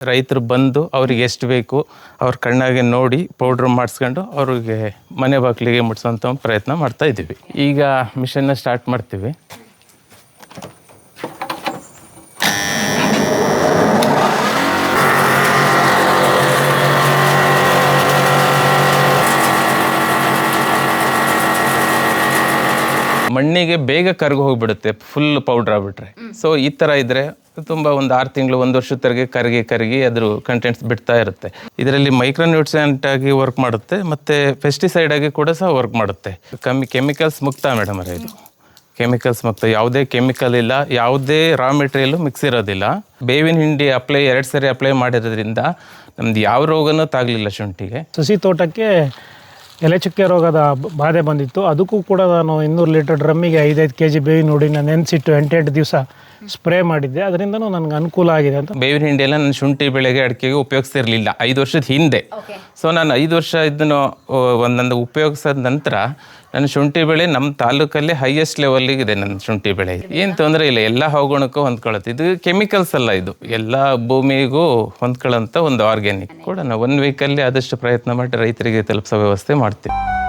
ರೈತರು ಬಂದು ಅವ್ರಿಗೆ ಎಷ್ಟು ಬೇಕು ಅವ್ರ ಕಣ್ಣಾಗೆ ನೋಡಿ ಪೌಡ್ರ್ ಮಾಡಿಸ್ಕೊಂಡು ಅವ್ರಿಗೆ ಮನೆ ಬಾಗಿಲಿಗೆ ಮುಟ್ಸೋಂಥ ಒಂದು ಪ್ರಯತ್ನ ಮಾಡ್ತಾ ಇದ್ದೀವಿ. ಈಗ ಮಿಷನ್ನ ಸ್ಟಾರ್ಟ್ ಮಾಡ್ತೀವಿ. ಮಣ್ಣಿಗೆ ಬೇಗ ಕರ್ಗು ಹೋಗ್ಬಿಡುತ್ತೆ ಫುಲ್ ಪೌಡ್ರ್ ಆಗ್ಬಿಟ್ರೆ ಸೊ ಈ ಥರ ಇದ್ರೆ ತುಂಬ ಒಂದು ಆರು ತಿಂಗಳು, ಒಂದು ವರ್ಷದ ತರಗೆ ಕರಗಿ ಕರಗಿ ಅದ್ರ ಕಂಟೆಂಟ್ಸ್ ಬಿಡ್ತಾ ಇರುತ್ತೆ. ಇದರಲ್ಲಿ ಮೈಕ್ರೋನ್ಯೂಟ್ರಿಯಂಟ್ ಆಗಿ ವರ್ಕ್ ಮಾಡುತ್ತೆ, ಮತ್ತು ಪೆಸ್ಟಿಸೈಡ್ ಆಗಿ ಕೂಡ ಸಹ ವರ್ಕ್ ಮಾಡುತ್ತೆ. ಕಮ್ಮಿ ಕೆಮಿಕಲ್ಸ್ ಮುಕ್ತ ಮೇಡಮ್ ಅವರೇ ಇದು. ಕೆಮಿಕಲ್ಸ್ ಮುಕ್ತ. ಯಾವುದೇ ಕೆಮಿಕಲ್ ಇಲ್ಲ, ಯಾವುದೇ ರಾ ಮೆಟೀರಿಯಲ್ ಮಿಕ್ಸ್ ಇರೋದಿಲ್ಲ. ಬೇವಿನ ಹಿಂಡಿ ಅಪ್ಲೈ ಎರಡು ಸರಿ ಅಪ್ಲೈ ಮಾಡಿರೋದ್ರಿಂದ ನಮ್ದು ಯಾವ ರೋಗನೂ ತಾಗಲಿಲ್ಲ ಶುಂಠಿಗೆ. ಸಸಿ ತೋಟಕ್ಕೆ ಎಲೆ ಚುಕ್ಕೆ ರೋಗದ ಬಾಧೆ ಬಂದಿತ್ತು. ಅದಕ್ಕೂ ಕೂಡ ನಾನು ಇನ್ನೂರು ಲೀಟರ್ ಡ್ರಮ್ಮಿಗೆ ಐದೈದು ಕೆ ಜಿ ಬೇವಿನ ಹುಡಿನ ನೆನೆಸಿಟ್ಟು ಎಂಟೆಂಟು ದಿವಸ ಸ್ಪ್ರೇ ಮಾಡಿದ್ದೆ. ಅದರಿಂದ ನನಗೆ ಅನುಕೂಲ ಆಗಿದೆ ಅಂತ. ಬೇವಿನ ಹಿಂಡಿ ಎಲ್ಲ ನಾನು ಶುಂಠಿ ಬೆಳೆಗೆ ಅಡಿಕೆಗೆ ಉಪಯೋಗಿಸ್ತಿರ್ಲಿಲ್ಲ. ಐದು ವರ್ಷದ ಹಿಂದೆ. ಸೊ ನಾನು ಐದು ವರ್ಷ ಇದನ್ನು ಒಂದೊಂದು ಉಪಯೋಗಿಸಿದ ನಂತರ ನನ್ನ ಶುಂಠಿ ಬೆಳೆ ನಮ್ಮ ತಾಲೂಕಲ್ಲಿ ಹೈಯೆಸ್ಟ್ ಲೆವೆಲ್ಗೆ ಇದೆ ನನ್ನ ಶುಂಠಿ ಬೆಳೆ. ಏನು ತೊಂದರೆ ಇಲ್ಲ ಎಲ್ಲ ಹೋಗೋಣಕ್ಕೂ ಹೊಂದ್ಕೊಳ್ಳುತ್ತೆ. ಇದು ಕೆಮಿಕಲ್ಸ್ ಅಲ್ಲ ಇದು. ಎಲ್ಲ ಭೂಮಿಗೂ ಹೊಂದ್ಕೊಳ್ಳೋಂಥ ಒಂದು ಆರ್ಗ್ಯಾನಿಕ್ ಕೂಡ ನಾವು ಒನ್ ವೀಕಲ್ಲಿ ಆದಷ್ಟು ಪ್ರಯತ್ನ ಮಾಡಿ ರೈತರಿಗೆ ತಲುಪಿಸೋ ವ್ಯವಸ್ಥೆ ಮಾಡ್ತೀವಿ.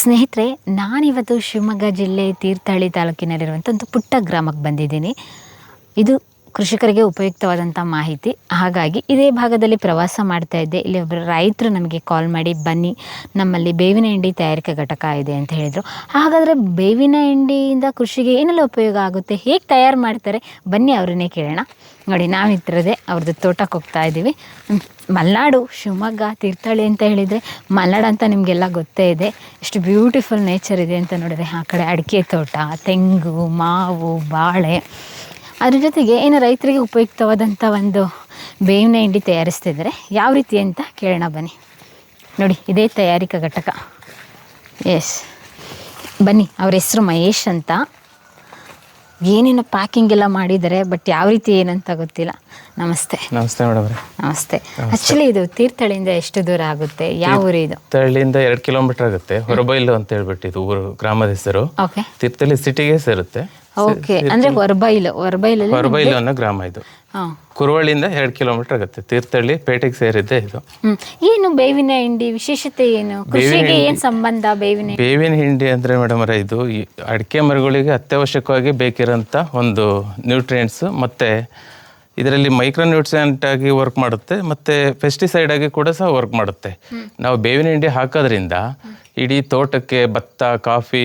ಸ್ನೇಹಿತರೆ, ನಾನಿವತ್ತು ಶಿವಮೊಗ್ಗ ಜಿಲ್ಲೆ ತೀರ್ಥಹಳ್ಳಿ ತಾಲೂಕಿನಲ್ಲಿರುವಂಥ ಒಂದು ಪುಟ್ಟ ಗ್ರಾಮಕ್ಕೆ ಬಂದಿದ್ದೀನಿ. ಇದು ಕೃಷಿಕರಿಗೆ ಉಪಯುಕ್ತವಾದಂಥ ಮಾಹಿತಿ. ಹಾಗಾಗಿ ಇದೇ ಭಾಗದಲ್ಲಿ ಪ್ರವಾಸ ಮಾಡ್ತಾ ಇದ್ದೆ. ಇಲ್ಲಿ ಒಬ್ಬರು ರೈತರು ನಮಗೆ ಕಾಲ್ ಮಾಡಿ, ಬನ್ನಿ, ನಮ್ಮಲ್ಲಿ ಬೇವಿನ ಹಿಂಡಿ ತಯಾರಿಕೆ ಘಟಕ ಇದೆ ಅಂತ ಹೇಳಿದರು. ಹಾಗಾದರೆ ಬೇವಿನ ಹಿಂಡಿಯಿಂದ ಕೃಷಿಗೆ ಏನೆಲ್ಲ ಉಪಯೋಗ ಆಗುತ್ತೆ? ಹೇಗೆ ತಯಾರು ಮಾಡ್ತಾರೆ? ಬನ್ನಿ ಅವರನ್ನೇ ಕೇಳೋಣ. ನೋಡಿ ನಾವಿದ್ರದೇ ಅವ್ರದ್ದು ತೋಟಕ್ಕೆ ಹೋಗ್ತಾ ಇದ್ದೀವಿ ಮಲ್ನಾಡು ಶಿವಮೊಗ್ಗ ತೀರ್ಥಹಳ್ಳಿ ಅಂತ ಹೇಳಿದರೆ ಮಲೆನಾಡು ಅಂತ ನಿಮಗೆಲ್ಲ ಗೊತ್ತೇ ಇದೆ. ಎಷ್ಟು ಬ್ಯೂಟಿಫುಲ್ ನೇಚರ್ ಇದೆ ಅಂತ ನೋಡಿದ್ರೆ ಆ ಕಡೆ ಅಡಿಕೆ ತೋಟ, ತೆಂಗು, ಮಾವು, ಬಾಳೆ. ಅದ್ರ ಜೊತೆಗೆ ಏನು ರೈತರಿಗೆ ಉಪಯುಕ್ತವಾದಂಥ ಒಂದು ಬೇವಿನ ಹಿಂಡಿ ತಯಾರಿಸ್ತಿದ್ದಾರೆ ಯಾವ ರೀತಿ ಅಂತ ಕೇಳೋಣ ಬನ್ನಿ. ನೋಡಿ, ಇದೇ ತಯಾರಿಕಾ ಘಟಕ. ಎಸ್ ಬನ್ನಿ, ಅವ್ರ ಹೆಸರು ಮಹೇಶ್ ಅಂತ. ಏನೇನೋ ಪ್ಯಾಕಿಂಗ್ ಎಲ್ಲ ಮಾಡಿದ್ದಾರೆ ಬಟ್ ಯಾವ ರೀತಿ ಏನಂತ ಗೊತ್ತಿಲ್ಲ. ನಮಸ್ತೆ. ನಮಸ್ತೆ ಮೇಡಮ್ ನಮಸ್ತೆ. ಆಕ್ಚುಲಿ ಇದು ತೀರ್ಥಹಳ್ಳಿಯಿಂದ ಎಷ್ಟು ದೂರ ಆಗುತ್ತೆ? ಯಾವ ಊರು ಇದು? ತಳ್ಳಿಯಿಂದ ಎರಡು ಕಿಲೋಮೀಟರ್ ಆಗುತ್ತೆ. ಹೊರಬೈಲು ಅಂತ ಹೇಳ್ಬಿಟ್ಟು ಇದು ಊರು ಗ್ರಾಮದ ಹೆಸರು. ಓಕೆ ತೀರ್ಥಹಳ್ಳಿ ಸಿಟಿಗೆ ಸೇರುತ್ತೆ. ಓಕೆ ಅಂದ್ರೆ ಹೊರಬೈಲು ಹೊರಬೈಲಲ್ಲಿ ಹೊರಬೈಲು ಅನ್ನೋ ಗ್ರಾಮ ಇದು. ಕುರುವಳಿಯಿಂದ ಎರಡು ಕಿಲೋಮೀಟರ್ ಆಗುತ್ತೆ. ತೀರ್ಥಹಳ್ಳಿ ಪೇಟೆಗೆ ಸೇರಿದ್ದೆ ಇದು. ಏನು ಬೇವಿನ ಹಿಂಡಿ ವಿಶೇಷತೆ ಏನು? ಕೃಷಿಗೆ ಏನ್ ಸಂಬಂಧ ಬೇವಿನ ಬೇವಿನ ಹಿಂಡಿ ಅಂದ್ರೆ ಮೇಡಮ್ ಅವರೇ ಇದು ಅಡಿಕೆ ಮರಗಳಿಗೆ ಅತ್ಯವಶ್ಯಕವಾಗಿ ಬೇಕಿರೋಂಥ ಒಂದು ನ್ಯೂಟ್ರಿಯೆಂಟ್ಸ್ ಮತ್ತೆ ಇದರಲ್ಲಿ ಮೈಕ್ರೋನ್ಯೂಟ್ರಿಯೆಂಟ್ ಆಗಿ ವರ್ಕ್ ಮಾಡುತ್ತೆ ಮತ್ತೆ ಪೆಸ್ಟಿಸೈಡ್ ಆಗಿ ಕೂಡ ಸಹ ವರ್ಕ್ ಮಾಡುತ್ತೆ. ನಾವು ಬೇವಿನ ಹಿಂಡಿ ಹಾಕೋದ್ರಿಂದ ಇಡೀ ತೋಟಕ್ಕೆ ಭತ್ತ ಕಾಫಿ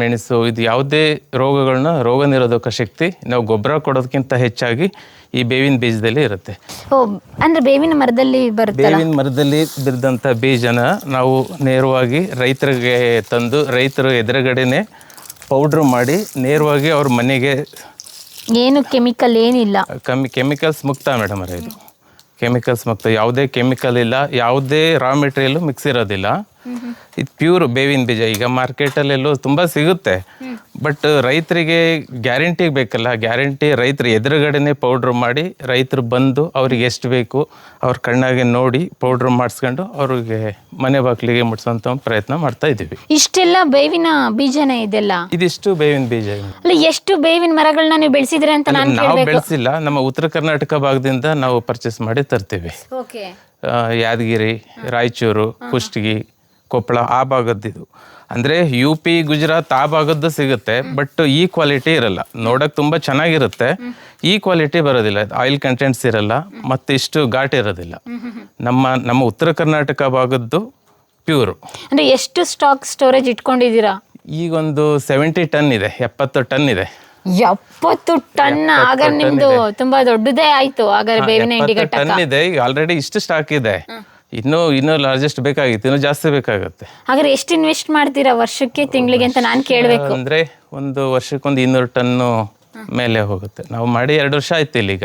ಮೆಣಸು ಇದು ಯಾವುದೇ ರೋಗಗಳನ್ನ ರೋಗ ನಿರೋಧಕ ಶಕ್ತಿ ನಾವು ಗೊಬ್ಬರ ಕೊಡೋದಕ್ಕಿಂತ ಹೆಚ್ಚಾಗಿ ಈ ಬೇವಿನ ಬೀಜದಲ್ಲಿ ಇರುತ್ತೆ. ಓ ಅಂದ್ರೆ ಬೇವಿನ ಮರದಲ್ಲಿ ಬರುತ್ತೆ ಬೇವಿನ ಮರದಲ್ಲಿ ಬಿದ್ದಂತ ಬೀಜನ ನಾವು ನೇರವಾಗಿ ರೈತರಿಗೆ ತಂದು ರೈತರು ಎದುರುಗಡೆನೆ ಪೌಡ್ರ್ ಮಾಡಿ ನೇರವಾಗಿ ಅವ್ರ ಮನೆಗೆ ಏನು ಕೆಮಿಕಲ್ ಏನಿಲ್ಲ. ಕಮ್ಮಿ ಕೆಮಿಕಲ್ಸ್ ಮುಕ್ತ ಮೇಡಮ್ ಅವರೇ ಇದು. ಕೆಮಿಕಲ್ಸ್ ಮುಕ್ತ. ಯಾವುದೇ ಕೆಮಿಕಲ್ ಇಲ್ಲ ಯಾವುದೇ ರಾ ಮೆಟೀರಿಯಲ್ ಮಿಕ್ಸ್ ಇರೋದಿಲ್ಲ. ಇದು ಪ್ಯೂರ್ ಬೇವಿನ ಬೀಜ. ಈಗ ಮಾರ್ಕೆಟಲ್ಲೆಲ್ಲೂ ತುಂಬ ಸಿಗುತ್ತೆ. ಬಟ್ ರೈತರಿಗೆ ಗ್ಯಾರಂಟಿ ಬೇಕಲ್ಲ. ಗ್ಯಾರಂಟಿ ರೈತರು ಎದುರುಗಡೆನೆ ಪೌಡ್ರ್ ಮಾಡಿ ರೈತರು ಬಂದು ಅವ್ರಿಗೆ ಎಷ್ಟು ಬೇಕು ಅವ್ರ ಕಣ್ಣಾಗೆ ನೋಡಿ ಪೌಡ್ರ್ ಮಾಡಿಸ್ಕೊಂಡು ಅವ್ರಿಗೆ ಮನೆ ಬಾಗಿಲಿಗೆ ಮುಟ್ಸೋಂಥ ಪ್ರಯತ್ನ ಮಾಡ್ತಾ ಇದ್ದೀವಿ. ಇಷ್ಟೆಲ್ಲ ಬೇವಿನ ಬೀಜನ ಇದೆಲ್ಲ? ಇದಿಷ್ಟು ಬೇವಿನ ಬೀಜ. ಅಲ್ಲ ಎಷ್ಟು ಬೇವಿನ ಮರಗಳನ್ನ ನೀವು ಬೆಳೆಸಿದ್ರೆ ಅಂತ ನಾನು ನಾವು ಬೆಳೆಸಿಲ್ಲ. ನಮ್ಮ ಉತ್ತರ ಕರ್ನಾಟಕ ಭಾಗದಿಂದ ನಾವು ಪರ್ಚೇಸ್ ಮಾಡಿ ತರ್ತೀವಿ. ಯಾದಗಿರಿ ರಾಯಚೂರು ಕುಷ್ಟಗಿ ಕೊಪ್ಪಳ ಆ ಭಾಗದ್ದಿದು. ಅಂದರೆ ಯು ಪಿ ಗುಜರಾತ್ ಆ ಭಾಗದ್ದು ಸಿಗುತ್ತೆ ಬಟ್ ಈ ಕ್ವಾಲಿಟಿ ಇರಲ್ಲ. ನೋಡೋಕೆ ತುಂಬ ಚೆನ್ನಾಗಿರುತ್ತೆ. ಈ ಕ್ವಾಲಿಟಿ ಬರೋದಿಲ್ಲ. ಆಯಿಲ್ ಕಂಟೆಂಟ್ಸ್ ಇರಲ್ಲ ಮತ್ತು ಇಷ್ಟು ಘಾಟ್ ಇರೋದಿಲ್ಲ. ನಮ್ಮ ನಮ್ಮ ಉತ್ತರ ಕರ್ನಾಟಕ ಭಾಗದ್ದು ಪ್ಯೂರು ಅಂದ್ರೆ ಎಷ್ಟು ಸ್ಟಾಕ್ ಸ್ಟೋರೇಜ್ ಇಟ್ಕೊಂಡಿದ್ದೀರಾ? ಈಗೊಂದು ಸೆವೆಂಟಿ ಟನ್ ಇದೆ ಎಪ್ಪತ್ತು ಟನ್ ಇದೆ. ಎಪ್ಪತ್ತು ಟನ್ ಆಗ ನಿಮ್ದು ತುಂಬಾ ದೊಡ್ಡದೇ ಆಯ್ತು. ಆಗ ಬೇವಿನ ಟನ್ ಇದೆ. ಈಗ ಆಲ್ರೆಡಿ ಇಷ್ಟು ಸ್ಟಾಕ್ ಇದೆ. ಇನ್ನೂ ಇನ್ನೂ ಲಾರ್ಜೆಸ್ಟ್ ಬೇಕಾಗಿತ್ತು ಇನ್ನೂ ಜಾಸ್ತಿ ಬೇಕಾಗುತ್ತೆ. ಹಾಗಾದ್ರೆ ಎಷ್ಟು ಇನ್ವೆಸ್ಟ್ ಮಾಡ್ತೀರಾ ವರ್ಷಕ್ಕೆ ತಿಂಗಳಿಗೆ ಅಂತ ನಾನು ಕೇಳಬೇಕು. ಅಂದ್ರೆ ಒಂದು ವರ್ಷಕ್ಕೊಂದು ಇನ್ನೂರು ಟನ್ನು ಮೇಲೆ ಹೋಗುತ್ತೆ. ನಾವು ಮಾಡಿ ಎರಡು ವರ್ಷ ಆಯ್ತು ಇಲ್ಲಿಗ.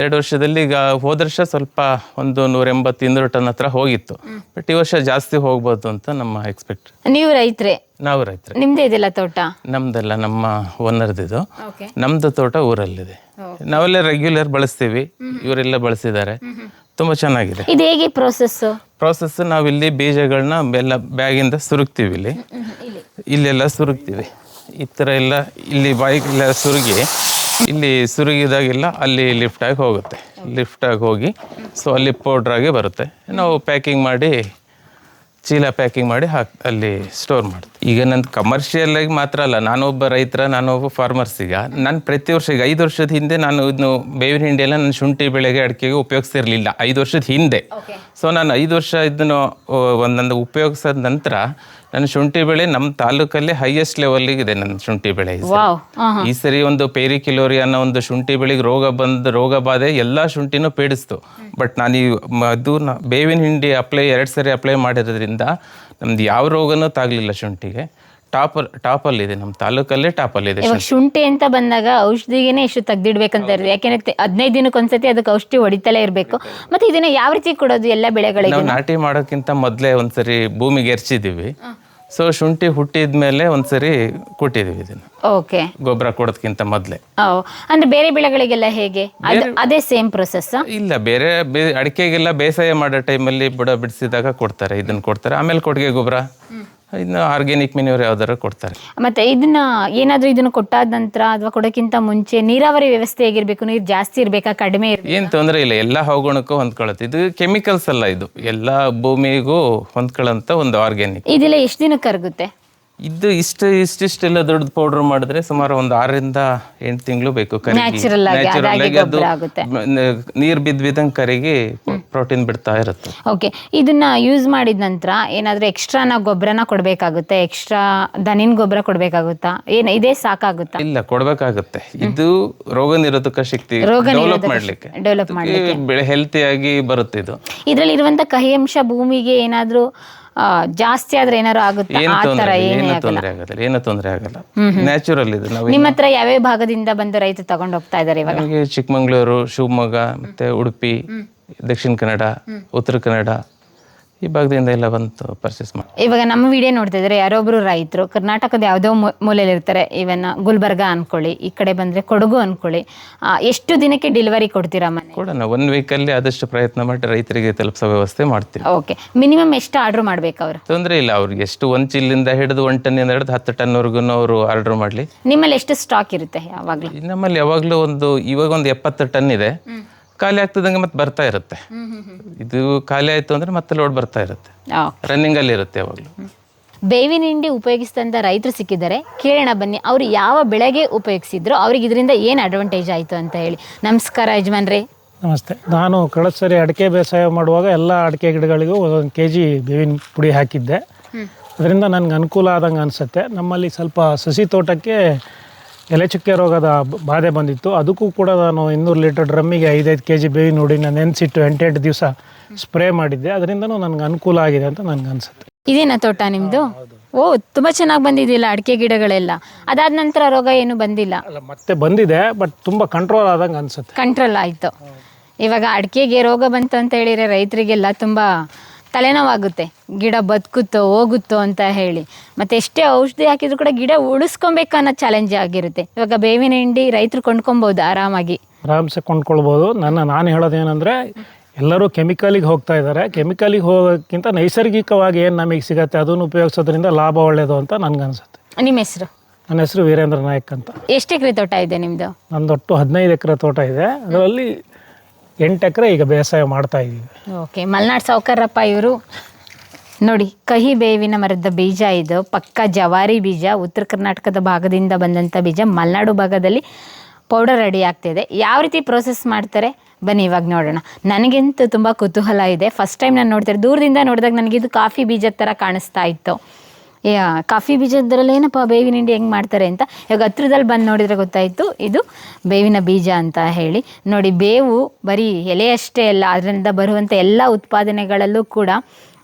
ಎರಡು ವರ್ಷದಲ್ಲಿ ಈಗ ಹೋದ ವರ್ಷ ಸ್ವಲ್ಪ ಒಂದು ನೂರ ಎಂಬತ್ತು ಇನ್ನೂರು ಟನ್ ಹತ್ರ ಹೋಗಿತ್ತು. ಬಟ್ ಈ ವರ್ಷ ಜಾಸ್ತಿ ಹೋಗ್ಬೋದು ಅಂತ ನಮ್ಮ ಎಕ್ಸ್ಪೆಕ್ಟ್ ನೀವು ರೈತ್ರೆ? ನಾವು ರೈತರು. ನಿಮ್ದೇ ಇದೆಲ್ಲ ತೋಟ? ನಮ್ದೆಲ್ಲ ನಮ್ಮ ಓನರ್ದಿದು ನಮ್ದು ತೋಟ ಊರಲ್ಲಿದೆ. ನಾವೆಲ್ಲ ರೆಗ್ಯುಲರ್ ಬಳಸ್ತೀವಿ. ಇವರೆಲ್ಲ ಬಳಸಿದ್ದಾರೆ. ತುಂಬಾ ಚೆನ್ನಾಗಿದೆ. ಇದು ಹೇಗೆ ಪ್ರೋಸೆಸ್ ಪ್ರೋಸೆಸ್ ನಾವಿಲ್ಲಿ ಬೀಜಗಳನ್ನ ಎಲ್ಲ ಬ್ಯಾಗಿಂದ ಸುರುಕ್ತೀವಿ ಇಲ್ಲಿ. ಇಲ್ಲೆಲ್ಲ ಸುರುಕ್ತೀವಿ. ಈ ಥರ ಎಲ್ಲ ಇಲ್ಲಿ ಬಾಯಿಗೆಲ್ಲ ಸುರುಗಿ ಇಲ್ಲಿ ಸುರುಗಿದಾಗಿಲ್ಲ ಅಲ್ಲಿ ಲಿಫ್ಟ್ ಆಗಿ ಹೋಗುತ್ತೆ. ಲಿಫ್ಟ್ ಆಗಿ ಹೋಗಿ ಸೊ ಅಲ್ಲಿ ಪೌಡ್ರ್ ಆಗಿ ಬರುತ್ತೆ. ನಾವು ಪ್ಯಾಕಿಂಗ್ ಮಾಡಿ ಚೀಲ ಪ್ಯಾಕಿಂಗ್ ಮಾಡಿ ಹಾಕ್ ಅಲ್ಲಿ ಸ್ಟೋರ್ ಮಾಡ್ತೀವಿ. ಈಗ ನಂದು ಕಮರ್ಷಿಯಲ್ ಆಗಿ ಮಾತ್ರ ಅಲ್ಲ ನಾನೊಬ್ಬ ರೈತರ ನಾನೊಬ್ಬ ಫಾರ್ಮರ್ಸ್ ಈಗ. ನಾನು ಪ್ರತಿ ವರ್ಷ ಈಗ ಐದು ವರ್ಷದ ಹಿಂದೆ ನಾನು ಇದನ್ನು ಬೇವಿನ ಹಿಂಡಿ ಎಲ್ಲ ನಾನು ಶುಂಠಿ ಬೆಳೆಗೆ ಅಡಿಕೆಗೆ ಉಪಯೋಗಿಸ್ತಿರ್ಲಿಲ್ಲ ಐದು ವರ್ಷದ ಹಿಂದೆ. ಸೊ ನಾನು ಐದು ವರ್ಷ ಇದನ್ನು ಒಂದೊಂದು ಉಪಯೋಗಿಸಿದ ನಂತರ ನನ್ನ ಶುಂಠಿ ಬೆಳೆ ನಮ್ಮ ತಾಲೂಕಲ್ಲಿ ಹೈಯೆಸ್ಟ್ ಲೆವೆಲ್ಗೆ ಇದೆ ನನ್ನ ಶುಂಠಿ ಬೆಳೆ ಈ ಸರಿ. ವಾವ್ ಪೇರಿ ಈ ಸರಿ ಒಂದು ಪೇರಿಕಿಲೋರಿ ಅನ್ನೋ ಒಂದು ಶುಂಠಿ ಬೆಳೆಗೆ ರೋಗ ಬಂದ ರೋಗ ಬಾಧೆ ಎಲ್ಲ ಶುಂಠಿನೂ ಪೀಡಿಸ್ತು. ಬಟ್ ನಾನು ಈ ಅದು ಬೇವಿನ ಹಿಂಡಿ ಅಪ್ಲೈ ಎರಡು ಸರಿ ಅಪ್ಲೈ ಮಾಡಿರೋದ್ರಿಂದ ನಮ್ದು ಯಾವ ರೋಗನೂ ತಾಗಲಿಲ್ಲ ಶುಂಠಿಗೆ. ಟಾಪ್ ಟಾಪಲ್ಲಿದೆ ನಮ್ಮ ತಾಲೂಕಲ್ಲೇ ಟಾಪಲ್ಲಿದೆ ಇವಾಗ ಶುಂಠಿ. ಅಂತ ಬಂದಾಗ ಔಷಧಿಗೆನೆ ಇಷ್ಟು ತೆಗ್ದಿಡ್ಬೇಕಂತ ಇರೋದು. ಯಾಕೆಂದ್ರೆ ತೆ- ಹದಿನೈದು ದಿನಕ್ಕೆ ಒಂದ್ಸತಿ ಅದಕ್ಕೆ ಔಷಧಿ ಹೊಡಿತಲೇ ಇರಬೇಕು. ಮತ್ತೆ ಇದನ್ನ ಯಾವ ರೀತಿ ಕೊಡೋದು ಎಲ್ಲ ಬೆಳೆಗಳಿಗೆ? ನಾವು ನಾಟಿ ಮಾಡೋಕ್ಕಿಂತ ಮೊದಲೇ ಒಂದ್ಸರಿ ಭೂಮಿಗೆ ಎರ್ಚಿದ್ದೀವಿ. ಸೊ ಶುಂಠಿ ಹುಟ್ಟಿದ ಮೇಲೆ ಒಂದ್ಸರಿ ಕೊಟ್ಟಿದೀವಿ ಇದನ್ನ. ಓಕೆ ಗೊಬ್ಬರ ಕೊಡೋದಕ್ಕಿಂತ ಮೊದಲೇ. ಅಂದ್ರೆ ಬೇರೆ ಬೆಳೆಗಳಿಗೆಲ್ಲ ಹೇಗೆ? ಅದ್- ಅದೇ ಸೇಮ್ ಪ್ರೊಸೆಸ್ ಇಲ್ಲ ಬೇರೆ ಬೇ ಅಡಿಕೆಗೆಲ್ಲ ಬೇಸಾಯ ಮಾಡೋ ಟೈಮಲ್ಲಿ ಬುಡ ಬಿಡಿಸಿದಾಗ ಕೊಡ್ತಾರೆ ಇದನ್ನ ಕೊಡ್ತಾರೆ. ಆಮೇಲೆ ಕೊಟ್ಟಿಗೆ ಗೊಬ್ಬರ. ಇನ್ನು ಆರ್ಗ್ಯಾನಿಕ್ ಮೆನ್ಯೂರ್ ಯಾವ್ದಾರು ಕೊಡ್ತಾರೆ. ಮತ್ತೆ ಇದನ್ನ ಏನಾದ್ರೂ ಇದನ್ನ ಕೊಟ್ಟಾದ ನಂತರ ಅಥವಾ ಕೊಡೋಕ್ಕಿಂತ ಮುಂಚೆ ನೀರಾವರಿ ವ್ಯವಸ್ಥೆ ಹೇಗಿರ್ಬೇಕು? ನೀರು ಜಾಸ್ತಿ ಇರ್ಬೇಕಾ? ಕಡಿಮೆ ಇರ್ಬೇಕು? ಏನು ತೊಂದರೆ ಇಲ್ಲ. ಎಲ್ಲ ಹವಗುಣಕ್ಕೂ ಹೊಂದ್ಕೊಳ್ಳುತ್ತೆ ಇದು ಕೆಮಿಕಲ್ಸ್ ಅಲ್ಲ ಇದು. ಎಲ್ಲ ಭೂಮಿಗೂ ಹೊಂದ್ಕೊಳ್ಳೋಂಥ ಒಂದು ಆರ್ಗ್ಯಾನಿಕ್ ಇದೆಲ್ಲ ಎಷ್ಟು ದಿನಕ್ಕೆ ಕರಗುತ್ತೆ? ಇದು ಇಷ್ಟು ಇಷ್ಟಿಷ್ಟೆಲ್ಲ ದೊಡ್ಡ ಪೌಡರ್ ಮಾಡಿದ್ರೆ ಸುಮಾರು ಒಂದು ಆರರಿಂದ ಎಂಟು ತಿಂಗಳು ಬೇಕು ನೀರ್ Natural ಆಗಿ, Natural ಅದಾಗಿ ಅದು ಗೊಬ್ಬರ ಆಗುತ್ತೆ. ನೀರು ಬಿದ್ದ ಬಿದ್ದಂಗೆ ಕರಿಗಿ ಪ್ರೋಟೀನ್ ಬಿಡ್ತಾ ಇರುತ್ತೆ. ಓಕೆ ಇದನ್ನ ಯೂಸ್ ಮಾಡಿದ ನಂತರ ಏನಾದ್ರೂ ಎಕ್ಸ್ಟ್ರಾನ ಗೊಬ್ಬರನ ಕೊಡ್ಬೇಕಾಗುತ್ತೆ? ಎಕ್ಸ್ಟ್ರಾ ದನಿನ ಗೊಬ್ಬರ ಕೊಡ್ಬೇಕಾಗುತ್ತಾ? ಏನು ಇದೇ ಸಾಕಾಗುತ್ತಾ? ಇಲ್ಲ ಕೊಡ್ಬೇಕಾಗುತ್ತೆ. ಇದು ರೋಗ ನಿರೋಧಕ ಶಕ್ತಿ ರೋಗ ಡೆವಲಪ್ ನಿರೋಧಕ ಮಾಡ್ಲಿಕ್ಕೆ. ಡೆವಲಪ್ ಮಾಡ್ಲಿಕ್ಕೆ. ಬೆಳೆ ಹೆಲ್ತಿಯಾಗಿ ಬರುತ್ತೆ ಇದು. ಇದರಲ್ಲಿ ಇರುವಂತ ಕಹಿ ಅಂಶ ಭೂಮಿಗೆ ಏನಾದ್ರೂ ಜಾಸ್ತಿ ಆದ್ರೆ ಏನಾರು ಆಗುತ್ತೆ? ಏನು ಆ ತರ ತೊಂದರೆ ಏನೇ ಏನು ಆಗಲ್ಲ ತೊಂದರೆ ಆಗಲ್ಲ. ಏನು ತೊಂದರೆ ಆಗಲ್ಲ. ನ್ಯಾಚುರಲ್ ಇದು ನಾವು ನಿಮ್ಮ ಹತ್ರ ಯಾವ ಭಾಗದಿಂದ ಬಂದು ರೈತರು ತಗೊಂಡು ಹೋಗ್ತಾ ಇದಾರೆ ಇವಾಗ? ನಮಗೆ ಚಿಕ್ಕಮಂಗ್ಳೂರು ಶಿವಮೊಗ್ಗ ಮತ್ತೆ ಉಡುಪಿ ದಕ್ಷಿಣ ಕನ್ನಡ ಉತ್ತರ ಕನ್ನಡ ಈ ಭಾಗದಿಂದ ಎಲ್ಲ ಬಂತು ಪರ್ಚೇಸ್ ಮಾಡಿ. ಇವಾಗ ನಮ್ಮ ವಿಡಿಯೋ ನೋಡ್ತಾ ಇದ್ರೆ ಯಾರೊಬ್ರು ರೈತರು ಕರ್ನಾಟಕದ ಯಾವುದೋ ಮೂಲೆಯಲ್ಲಿ ಇರ್ತಾರೆ ಇವನ್ ಗುಲ್ಬರ್ಗ ಅನ್ಕೊಳ್ಳಿ ಈ ಕಡೆ ಬಂದ್ರೆ ಕೊಡಗು ಅನ್ಕೊಳ್ಳಿ ಆ, ಎಷ್ಟು ದಿನಕ್ಕೆ ಡೆಲಿವರಿ ಕೊಡ್ತೀರಾ ಮನೆ? ಕೊಡೋಣ ಒನ್ ವೀಕಲ್ಲಿ ಆದಷ್ಟು ಪ್ರಯತ್ನ ಮಾಡಿ ರೈತರಿಗೆ ತಲುಪಿಸೋ ವ್ಯವಸ್ಥೆ ಮಾಡ್ತೀವಿ. ಓಕೆ ಮಿನಿಮಮ್ ಎಷ್ಟು ಆರ್ಡರ್ ಮಾಡ್ಬೇಕು ಅವರು? ತೊಂದರೆ ಇಲ್ಲ ಅವ್ರಿಗೆ ಎಷ್ಟು ಒಂದ್ ಚಿಲ್ಲಿಂದ ಹಿಡಿದು ಒನ್ ಟನ್ ಇಂದ ಹಿಡಿದು ಹತ್ತು ಟನ್ವರೆಗೂ ಅವರು ಆರ್ಡರ್ ಮಾಡ್ಲಿ. ನಿಮ್ಮಲ್ಲಿ ಎಷ್ಟು ಸ್ಟಾಕ್ ಇರುತ್ತೆ ಯಾವಾಗಲೂ? ನಮ್ಮಲ್ಲಿ ಯಾವಾಗಲೂ ಒಂದು ಇವಾಗ ಒಂದು ಎಪ್ಪತ್ತು ಟನ್ ಇದೆ. ಖಾಲಿ ಆಗ್ತದಂಗೆ ಮತ್ತೆ ಬರ್ತಾ ಇರುತ್ತೆ. ಇದು ಖಾಲಿ ಆಯಿತು ಅಂದರೆ ಮತ್ತೆ ಲೋಡ್ ಬರ್ತಾ ಇರುತ್ತೆ. ರನ್ನಿಂಗಲ್ಲಿ ಇರುತ್ತೆ ಯಾವಾಗಲೂ. ಬೇವಿನ ಹಿಂಡಿ ಉಪಯೋಗಿಸಿದಂಥ ರೈತರು ಸಿಕ್ಕಿದ್ದಾರೆ. ಕೇಳೋಣ ಬನ್ನಿ ಅವರು ಯಾವ ಬೆಳೆಗೆ ಉಪಯೋಗಿಸಿದ್ರು ಅವ್ರಿಗೆ ಇದರಿಂದ ಏನು ಅಡ್ವಾಂಟೇಜ್ ಆಯಿತು ಅಂತ ಹೇಳಿ. ನಮಸ್ಕಾರ ಯಜಮಾನ್ರಿ. ನಮಸ್ತೆ. ನಾನು ಕಳೆದ ಸರಿ ಅಡಿಕೆ ಬೇಸಾಯ ಮಾಡುವಾಗ ಎಲ್ಲ ಅಡಿಕೆ ಗಿಡಗಳಿಗೂ ಒಂದೊಂದು ಕೆ ಜಿ ಬೇವಿನ ಪುಡಿ ಹಾಕಿದ್ದೆ. ಅದರಿಂದ ನನಗೆ ಅನುಕೂಲ ಆದಂಗೆ ಅನಿಸುತ್ತೆ. ನಮ್ಮಲ್ಲಿ ಸ್ವಲ್ಪ ಸಸಿ ತೋಟಕ್ಕೆ ಎಲೆ ಚುಕ್ಕೆ ರೋಗದ ಬಾಧೆ ಬಂದಿತ್ತು. ಅದಕ್ಕೂ ಕೂಡ ನಾನು ಇನ್ನೂರು ಲೀಟರ್ ಡ್ರಮ್ಮಿಗೆ ಐದೈದು ಕೆ ಜಿ ಬಿಳಿ ನೋಡಿ ನಾನು ನೆನೆಸಿಟ್ಟು ಎಂಟೆಂಟು ದಿವಸ ಸ್ಪ್ರೇ ಮಾಡಿದ್ದೆ. ಅದರಿಂದನೂ ನನಗೆ ಅನುಕೂಲ ಆಗಿದೆ ಅಂತ ನನಗೆ ಅನಿಸುತ್ತೆ. ಇದೇನಾ ತೋಟ ನಿಮ್ಮದು ಓ ತುಂಬ ಚೆನ್ನಾಗಿ ಬಂದಿದ್ದಿಲ್ಲ ಅಡಿಕೆ ಗಿಡಗಳೆಲ್ಲ. ಅದಾದ ನಂತರ ರೋಗ ಏನು ಬಂದಿಲ್ಲ? ಅಲ್ಲ ಮತ್ತೆ ಬಂದಿದೆ ಬಟ್ ತುಂಬ ಕಂಟ್ರೋಲ್ ಆದಂಗೆ ಅನಿಸುತ್ತೆ. ಕಂಟ್ರೋಲ್ ಆಯಿತು. ಇವಾಗ ಅಡಿಕೆಗೆ ರೋಗ ಬಂತು ಅಂತ ಹೇಳಿದ್ರೆ ರೈತರಿಗೆಲ್ಲ ತುಂಬ ತಲೆನೋವಾಗುತ್ತೆ. ಗಿಡ ಬದುಕುತ್ತೋ ಹೋಗುತ್ತೋ ಅಂತ ಹೇಳಿ. ಮತ್ತು ಎಷ್ಟೇ ಔಷಧಿ ಹಾಕಿದ್ರು ಕೂಡ ಗಿಡ ಉಳಿಸ್ಕೊಬೇಕು ಅನ್ನೋ ಚಾಲೆಂಜ್ ಆಗಿರುತ್ತೆ. ಇವಾಗ ಬೇವಿನ ಹಿಂಡಿ ರೈತರು ಕೊಂಡ್ಕೊಬೋದು ಆರಾಮಾಗಿ. ಆರಾಮ್ಸೆ ಕೊಂಡ್ಕೊಳ್ಬೋದು ನನ್ನ ನಾನು ಹೇಳೋದೇನಂದ್ರೆ ಎಲ್ಲರೂ ಕೆಮಿಕಲಿಗೆ ಹೋಗ್ತಾ ಇದ್ದಾರೆ. ಕೆಮಿಕಲಿಗೆ ಹೋಗೋಕ್ಕಿಂತ ನೈಸರ್ಗಿಕವಾಗಿ ಏನು ನಮಗೆ ಸಿಗತ್ತೆ ಅದನ್ನು ಉಪಯೋಗಿಸೋದ್ರಿಂದ ಲಾಭ ಒಳ್ಳೇದು ಅಂತ ನನಗನ್ಸುತ್ತೆ. ನಿಮ್ಮ ಹೆಸರು? ನನ್ನ ಹೆಸರು ವೀರೇಂದ್ರ ನಾಯಕ್ ಅಂತ. ಎಷ್ಟು ಎಕರೆ ತೋಟ ಇದೆ ನಿಮ್ಮದು ನಂದು ಒಟ್ಟು ಹದಿನೈದು ಎಕರೆ ತೋಟ ಇದೆ. ಅದರಲ್ಲಿ ಎಂಟು ಎಕರೆ ಈಗ ಬೇಸಾಯ ಮಾಡ್ತಾ ಇದ್ದೀವಿ. ಓಕೆ, ಮಲ್ನಾಡ್ ಸೌಕರ್ಯಪ್ಪ ಇವರು, ನೋಡಿ, ಕಹಿ ಬೇವಿನ ಮರದ ಬೀಜ ಇದು, ಪಕ್ಕ ಜವಾರಿ ಬೀಜ, ಉತ್ತರ ಕರ್ನಾಟಕದ ಭಾಗದಿಂದ ಬಂದಂಥ ಬೀಜ, ಮಲ್ನಾಡು ಭಾಗದಲ್ಲಿ ಪೌಡರ್ ರೆಡಿ ಆಗ್ತಿದೆ ಯಾವ ರೀತಿ ಪ್ರೋಸೆಸ್ ಮಾಡ್ತಾರೆ? ಬನ್ನಿ, ಇವಾಗ ನೋಡೋಣ. ನನಗಂತೂ ತುಂಬ ಕುತೂಹಲ ಇದೆ. ಫಸ್ಟ್ ಟೈಮ್ ನಾನು ನೋಡ್ತಾರೆ ದೂರದಿಂದ ನೋಡಿದಾಗ ನನಗಿದು ಕಾಫಿ ಬೀಜದ ಥರ ಕಾಣಿಸ್ತಾ ಇತ್ತು. ಕಾಫಿ ಬೀಜದ್ರಲ್ಲಿ ಏನಪ್ಪ ಬೇವಿನ ಹಿಂಡಿ ಹೆಂಗೆ ಮಾಡ್ತಾರೆ ಅಂತ? ಇವಾಗ ಹತ್ರದಲ್ಲಿ ಬಂದು ನೋಡಿದರೆ ಗೊತ್ತಾಯಿತು, ಇದು ಬೇವಿನ ಬೀಜ ಅಂತ ಹೇಳಿ. ನೋಡಿ, ಬೇವು ಬರೀ ಎಲೆಯಷ್ಟೇ ಅಲ್ಲ, ಅದರಿಂದ ಬರುವಂಥ ಎಲ್ಲ ಉತ್ಪಾದನೆಗಳಲ್ಲೂ ಕೂಡ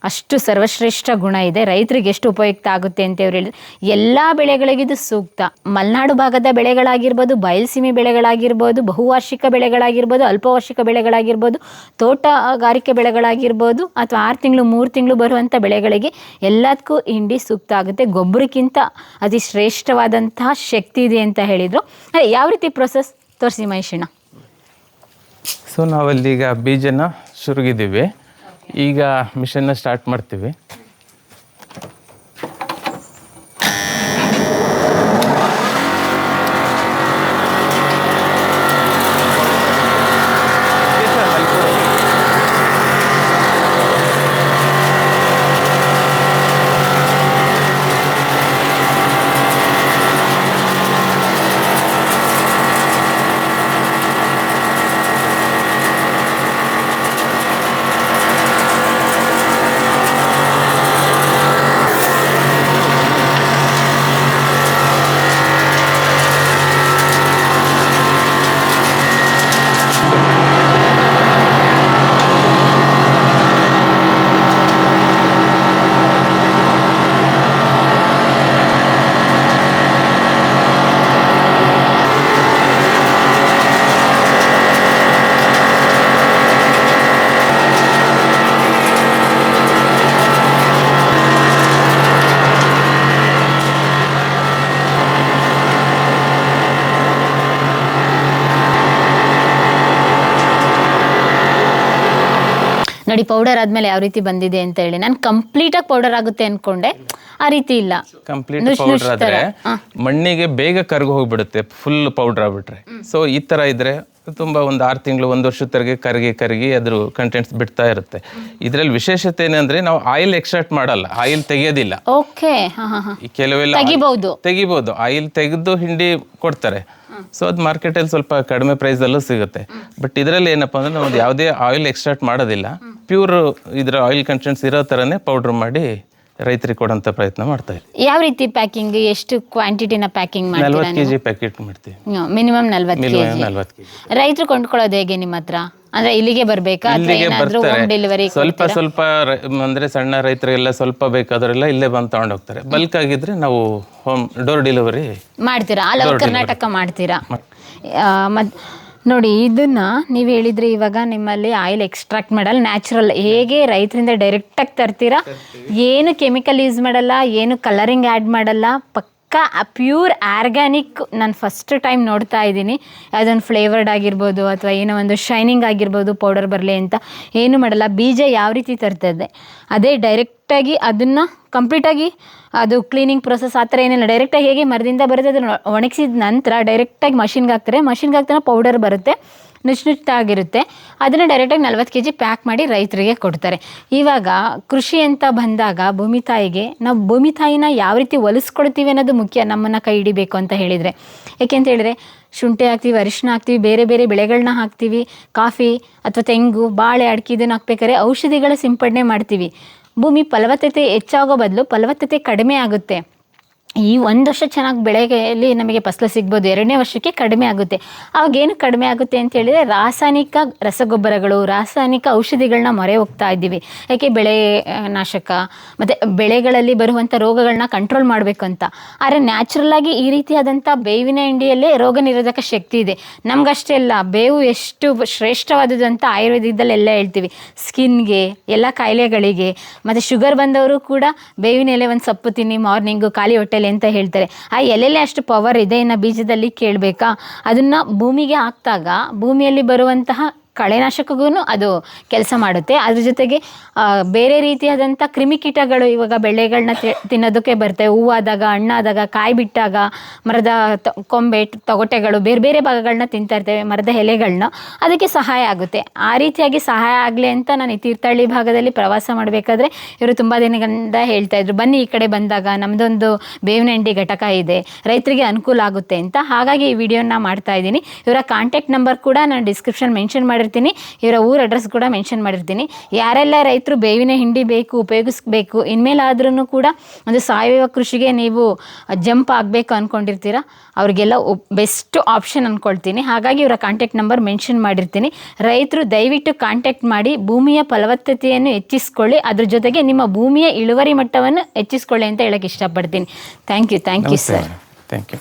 ಅಷ್ಟು ಸರ್ವಶ್ರೇಷ್ಠ ಗುಣ ಇದೆ. ರೈತರಿಗೆ ಎಷ್ಟು ಉಪಯುಕ್ತ ಆಗುತ್ತೆ ಅಂತ ಇವ್ರು ಹೇಳಿದ್ರು. ಎಲ್ಲ ಬೆಳೆಗಳಿಗಿದು ಸೂಕ್ತ. ಮಲೆನಾಡು ಭಾಗದ ಬೆಳೆಗಳಾಗಿರ್ಬೋದು, ಬಯಲುಸೀಮೆ ಬೆಳೆಗಳಾಗಿರ್ಬೋದು, ಬಹುವಾರ್ಷಿಕ ಬೆಳೆಗಳಾಗಿರ್ಬೋದು, ಅಲ್ಪವಾರ್ಷಿಕ ಬೆಳೆಗಳಾಗಿರ್ಬೋದು, ತೋಟಗಾರಿಕೆ ಬೆಳೆಗಳಾಗಿರ್ಬೋದು ಅಥವಾ ಆರು ತಿಂಗಳು, ಮೂರು ತಿಂಗಳು ಬರುವಂಥ ಬೆಳೆಗಳಿಗೆ ಎಲ್ಲದಕ್ಕೂ ಹಿಂಡಿ ಸೂಕ್ತ ಆಗುತ್ತೆ. ಗೊಬ್ಬರಕ್ಕಿಂತ ಅತಿ ಶ್ರೇಷ್ಠವಾದಂತಹ ಶಕ್ತಿ ಇದೆ ಅಂತ ಹೇಳಿದರು. ಯಾವ ರೀತಿ ಪ್ರೊಸೆಸ್ ತೋರಿಸಿ ಮಹೇಶಣ್ಣ. ಸೊ ನಾವಲ್ಲಿಗ ಬೀಜನ ಸುರುಗಿದ್ದೀವಿ. ಈಗ ಮಿಷನ್ನ ಸ್ಟಾರ್ಟ್ ಮಾಡ್ತೀವಿ. ನೋಡಿ ಪೌಡರ್ ಆದ್ಮೇಲೆ ಯಾವ ರೀತಿ ಬಂದಿದೆ ಅಂತ ಹೇಳಿ. ನಾನು ಕಂಪ್ಲೀಟ್ ಆಗಿ ಪೌಡರ್ ಆಗುತ್ತೆ ಅನ್ಕೊಂಡೆ. ಆ ರೀತಿ ಇಲ್ಲ. ಕಂಪ್ಲೀಟ್ ಪೌಡರ್ ಆದ್ರೆ ಮಣ್ಣಿಗೆ ಬೇಗ ಕರ್ಗು ಹೋಗ್ಬಿಡುತ್ತೆ ಫುಲ್ ಪೌಡರ್ ಆಗ್ಬಿಟ್ರೆ. ಸೊ ಈ ತರ ಇದ್ರೆ ತುಂಬಾ ಒಂದು ಆರು ತಿಂಗಳು ಒಂದು ವರ್ಷದ ತರಗೆ ಕರಗಿ ಕರಗಿ ಅದ್ರ ಕಂಟೆಂಟ್ಸ್ ಬಿಡ್ತಾ ಇರುತ್ತೆ. ಇದ್ರಲ್ಲಿ ವಿಶೇಷತೆ ಏನಂದ್ರೆ ನಾವು ಆಯಿಲ್ ಎಕ್ಸ್ಟ್ರಾಕ್ಟ್ ಮಾಡಲ್ಲ ಆಯಿಲ್ ತೆಗೆಯೋದಿಲ್ಲ ಓಕೆ ಕೆಲವೆಲ್ಲ ತೆಗಿಬಹುದು ತೆಗಿಬೋದು. ಆಯಿಲ್ ತೆಗೆದು ಹಿಂಡಿ ಕೊಡ್ತಾರೆ. ಸೊ ಅದು ಮಾರ್ಕೆಟಲ್ಲಿ ಸ್ವಲ್ಪ ಕಡಿಮೆ ಪ್ರೈಸಲ್ಲೂ ಸಿಗುತ್ತೆ. ಬಟ್ ಇದರಲ್ಲಿ ಏನಪ್ಪ ಅಂದ್ರೆ ನಾವು ಯಾವುದೇ ಆಯಿಲ್ ಎಕ್ಸ್ಟ್ರಾಕ್ಟ್ ಮಾಡೋದಿಲ್ಲ. ಪ್ಯೂರ್ ಇದರ ಆಯಿಲ್ ಕಂಟೆಂಟ್ಸ್ ಇರೋ ಥರನೇ ಪೌಡ್ರ್ ಮಾಡಿ ರೈತರಿಗೆ ಕೊಡಂತ ಪ್ರಯತ್ನ ಮಾಡ್ತಾ ಇದ್ದೀವಿ ಯಾವ ರೀತಿ ಪ್ಯಾಕಿಂಗ್ ಎಷ್ಟು ಕ್ವಾಂಟಿಟಿನ ಪ್ಯಾಕಿಂಗ್ ಮಾಡ್ತೀರಾ ನಲ್ವತ್ತು ಕೆಜಿ ಪ್ಯಾಕೆಟ್ ಮಾಡ್ತೀವಿ. ಮಿನಿಮಮ್ ನಲ್ವತ್ತು ಮಿನಿಮಮ್ ಜಿ ನಲ್ವತ್ತು ರೈತರು ಕೊಂಡ್ಕೊಳ್ಳೋದು ಹೇಗೆ ನಿಮ್ಮ ಹತ್ರ? ಅಂದ್ರೆ ಇಲ್ಲಿಗೆ ಬರ್ಬೇಕಾ ಅಥವಾ ಇಲ್ಲಿಗೆ ಏನಾದ್ರೂ ಹೋಮ್ ಡೆಲಿವರಿ ಬರ್ತಾರೆ ಸ್ವಲ್ಪ ಸ್ವಲ್ಪ ರ- ಅಂದ್ರೆ ಸಣ್ಣ ರೈತರಿಗೆಲ್ಲ ಸ್ವಲ್ಪ ಬೇಕಾದ್ರೆಲ್ಲ ಇಲ್ಲೇ ಬಂದು ತಗೊಂಡು ಹೋಗ್ತಾರೆ. ಬಲ್ಕ್ ಆಗಿದ್ರೆ ನಾವು ಹೋಮ್ ಡೋರ್ ಡೆಲಿವರಿ ಮಾಡ್ತೀರಾ? ಆಲ್ ಓವರ್ ಕರ್ನಾಟಕ ಮಾಡ್ತೀರಾ? ಮತ್ ನೋಡಿ ಇದನ್ನ ನೀವು ಹೇಳಿದ್ರೆ ಇವಾಗ ನಿಮ್ಮಲ್ಲಿ ಆಯಿಲ್ ಎಕ್ಸ್ಟ್ರಾಕ್ಟ್ ಮಾಡಲ್ಲ ನ್ಯಾಚುರಲ್ ಹೇಗೆ ರೈತರಿಂದ ಡೈರೆಕ್ಟಾಗಿ ತರ್ತೀರಾ? ಏನು ಕೆಮಿಕಲ್ ಯೂಸ್ ಮಾಡಲ್ಲ ಏನು ಕಲರಿಂಗ್ ಆ್ಯಡ್ ಮಾಡಲ್ಲ ಪಕ್ಕ ಪ್ಯೂರ್ ಆರ್ಗ್ಯಾನಿಕ್ ನಾನು ಫಸ್ಟ್ ಟೈಮ್ ನೋಡ್ತಾ ಇದ್ದೀನಿ. ಅದೊಂದು ಫ್ಲೇವರ್ಡ್ ಆಗಿರ್ಬೋದು ಅಥವಾ ಏನೋ ಒಂದು ಶೈನಿಂಗ್ ಆಗಿರ್ಬೋದು ಪೌಡರ್ ಬರಲಿ ಅಂತ. ಏನು ಮಾಡಲ್ಲ, ಬೀಜ ಯಾವ ರೀತಿ ತರ್ತದೆ, ಅದೇ ಡೈರೆಕ್ಟಾಗಿ ಅದನ್ನು ಕಂಪ್ಲೀಟಾಗಿ ಅದು ಕ್ಲೀನಿಂಗ್ ಪ್ರೊಸೆಸ್ ಆ ಥರ ಏನಿಲ್ಲ. ಡೈರೆಕ್ಟಾಗಿ ಹೇಗೆ ಮರದಿಂದ ಬರುತ್ತೆ ಅದನ್ನು ಒಣಗಿಸಿದ ನಂತರ ಡೈರೆಕ್ಟಾಗಿ ಮಷಿನ್ಗೆ ಹಾಕ್ತಾರೆ. ಮಷಿನ್ಗೆ ಹಾಕ್ತಾರೆ ಪೌಡರ್ ಬರುತ್ತೆ. ನುಚ್ಚು ನುಚ್ಚಾಗಿರುತ್ತೆ ಅದನ್ನು ಡೈರೆಕ್ಟಾಗಿ ನಲ್ವತ್ತು ಕೆ ಜಿ ಪ್ಯಾಕ್ ಮಾಡಿ ರೈತರಿಗೆ ಕೊಡ್ತಾರೆ. ಇವಾಗ ಕೃಷಿ ಅಂತ ಬಂದಾಗ ಭೂಮಿ ತಾಯಿಗೆ ನಾವು ಭೂಮಿ ತಾಯಿನ ಯಾವ ರೀತಿ ಒಲಿಸ್ಕೊಡ್ತೀವಿ ಅನ್ನೋದು ಮುಖ್ಯ ನಮ್ಮನ್ನು ಕೈ ಹಿಡಿಬೇಕು ಅಂತ ಹೇಳಿದರೆ. ಯಾಕೆಂತ ಹೇಳಿದ್ರೆ ಶುಂಠಿ ಹಾಕ್ತೀವಿ ಅರಿಶಿನ ಹಾಕ್ತೀವಿ, ಬೇರೆ ಬೇರೆ ಬೆಳೆಗಳನ್ನ ಹಾಕ್ತೀವಿ, ಕಾಫಿ ಅಥವಾ ತೆಂಗು, ಬಾಳೆ, ಅಡಿಕೆ ಇದನ್ನು ಹಾಕ್ಬೇಕಾದ್ರೆ ಔಷಧಿಗಳ ಸಿಂಪಡಣೆ ಮಾಡ್ತೀವಿ. ಭೂಮಿ ಫಲವತ್ತತೆ ಹೆಚ್ಚಾಗೋ ಬದಲು ಫಲವತ್ತತೆ ಕಡಿಮೆ ಆಗುತ್ತೆ. ಈ ಒಂದು ವರ್ಷ ಚೆನ್ನಾಗಿ ಬೆಳೆಯಲ್ಲಿ ನಮಗೆ ಫಸಲು ಸಿಗ್ಬೋದು. ಎರಡನೇ ವರ್ಷಕ್ಕೆ ಕಡಿಮೆ ಆಗುತ್ತೆ. ಅವಾಗೇನು ಕಡಿಮೆ ಆಗುತ್ತೆ ಅಂತ ಹೇಳಿದರೆ ರಾಸಾಯನಿಕ ರಸಗೊಬ್ಬರಗಳು, ರಾಸಾಯನಿಕ ಔಷಧಿಗಳನ್ನ ಮೊರೆ ಹೋಗ್ತಾ ಇದ್ದೀವಿ. ಯಾಕೆ ಬೆಳೆ ನಾಶಕ, ಮತ್ತು ಬೆಳೆಗಳಲ್ಲಿ ಬರುವಂಥ ರೋಗಗಳನ್ನ ಕಂಟ್ರೋಲ್ ಮಾಡಬೇಕು ಅಂತ. ಆದರೆ ನ್ಯಾಚುರಲ್ಲಾಗಿ ಈ ರೀತಿಯಾದಂಥ ಬೇವಿನ ಹಿಂಡಿಯಲ್ಲೇ ರೋಗ ನಿರೋಧಕ ಶಕ್ತಿ ಇದೆ. ನಮಗಷ್ಟೇ ಅಲ್ಲ, ಬೇವು ಎಷ್ಟು ಶ್ರೇಷ್ಠವಾದದ್ದು ಅಂತ ಆಯುರ್ವೇದದಲ್ಲಿ ಎಲ್ಲ ಹೇಳ್ತೀವಿ. ಸ್ಕಿನ್ಗೆ, ಎಲ್ಲ ಕಾಯಿಲೆಗಳಿಗೆ, ಮತ್ತು ಶುಗರ್ ಬಂದವರು ಕೂಡ ಬೇವಿನ ಎಲೆ ಒಂದು ಸೊಪ್ಪು ತಿನ್ನಿ ಮಾರ್ನಿಂಗು ಖಾಲಿ ಹೊಟ್ಟೆಲಿ ಅಂತ ಹೇಳ್ತಾರೆ. ಆ ಎಲೆಲೆ ಅಷ್ಟು ಪವರ್ ಇದೆ, ಇನ್ನು ಬೀಜದಲ್ಲಿ ಕೇಳಬೇಕಾ? ಅದನ್ನು ಭೂಮಿಗೆ ಹಾಕಿದಾಗ ಭೂಮಿಯಲ್ಲಿ ಬರುವಂತಹ ಕಳೆನಾಶಕಗೂ ಅದು ಕೆಲಸ ಮಾಡುತ್ತೆ. ಅದ್ರ ಜೊತೆಗೆ ಬೇರೆ ರೀತಿಯಾದಂಥ ಕ್ರಿಮಿಕೀಟಗಳು ಇವಾಗ ಬೆಳೆಗಳನ್ನ ತಿನ್ನೋದಕ್ಕೆ ಬರ್ತವೆ ಹೂವಾದಾಗ, ಹಣ್ಣಾದಾಗ ಕಾಯಿ ಬಿಟ್ಟಾಗ ಮರದ ಕೊಂಬೆ, ತೊಗಟೆಗಳು, ಬೇರೆ ಬೇರೆ ಭಾಗಗಳನ್ನ ತಿಂತಾ ಇರ್ತೇವೆ, ಮರದ ಎಲೆಗಳನ್ನ ಅದಕ್ಕೆ ಸಹಾಯ ಆಗುತ್ತೆ. ಆ ರೀತಿಯಾಗಿ ಸಹಾಯ ಆಗಲಿ ಅಂತ ನಾನು ಈ ತೀರ್ಥಹಳ್ಳಿ ಭಾಗದಲ್ಲಿ ಪ್ರವಾಸ ಮಾಡಬೇಕಾದ್ರೆ ಇವರು ತುಂಬ ದಿನಗಳಿಂದ ಹೇಳ್ತಾ ಇದ್ರು. ಬನ್ನಿ ಈ ಕಡೆ ಬಂದಾಗ ನಮ್ಮದೊಂದು ಬೇವಿನ ಹಿಂಡಿ ಘಟಕ ಇದೆ. ರೈತರಿಗೆ ಅನುಕೂಲ ಆಗುತ್ತೆ ಅಂತ. ಹಾಗಾಗಿ ಈ ವಿಡಿಯೋನ ಮಾಡ್ತಾ ಇದ್ದೀನಿ. ಇವರ ಕಾಂಟ್ಯಾಕ್ಟ್ ನಂಬರ್ ಕೂಡ ನಾನು ಡಿಸ್ಕ್ರಿಪ್ಷನ್ ಮೆನ್ಷನ್ ಮಾಡಿರ್ತೀನಿ. ಇವರ ಊರ ಅಡ್ರೆಸ್ ಕೂಡ ಮೆನ್ಷನ್ ಮಾಡಿರ್ತೀನಿ. ಯಾರೆಲ್ಲ ರೈತರು ಬೇವಿನ ಹಿಂಡಿ ಬೇಕು ಉಪಯೋಗಿಸ್ಬೇಕು ಇನ್ಮೇಲಾದ್ರೂ ಕೂಡ ಒಂದು ಸಾವಯವ ಕೃಷಿಗೆ ನೀವು ಜಂಪ್ ಆಗಬೇಕು ಅನ್ಕೊಂಡಿರ್ತೀರಾ? ಅವ್ರಿಗೆಲ್ಲ ಬೆಸ್ಟ್ ಆಪ್ಷನ್ ಅಂದ್ಕೊಳ್ತೀನಿ ಹಾಗಾಗಿ ಇವರ ಕಾಂಟ್ಯಾಕ್ಟ್ ನಂಬರ್ ಮೆನ್ಷನ್ ಮಾಡಿರ್ತೀನಿ. ರೈತರು ದಯವಿಟ್ಟು ಕಾಂಟ್ಯಾಕ್ಟ್ ಮಾಡಿ ಭೂಮಿಯ ಫಲವತ್ತತೆಯನ್ನು ಹೆಚ್ಚಿಸ್ಕೊಳ್ಳಿ. ಅದ್ರ ಜೊತೆಗೆ ನಿಮ್ಮ ಭೂಮಿಯ ಇಳುವರಿ ಮಟ್ಟವನ್ನು ಹೆಚ್ಚಿಸ್ಕೊಳ್ಳಿ ಅಂತ ಹೇಳಕ್ಕೆ ಇಷ್ಟಪಡ್ತೀನಿ. Thank you thank you sir thank you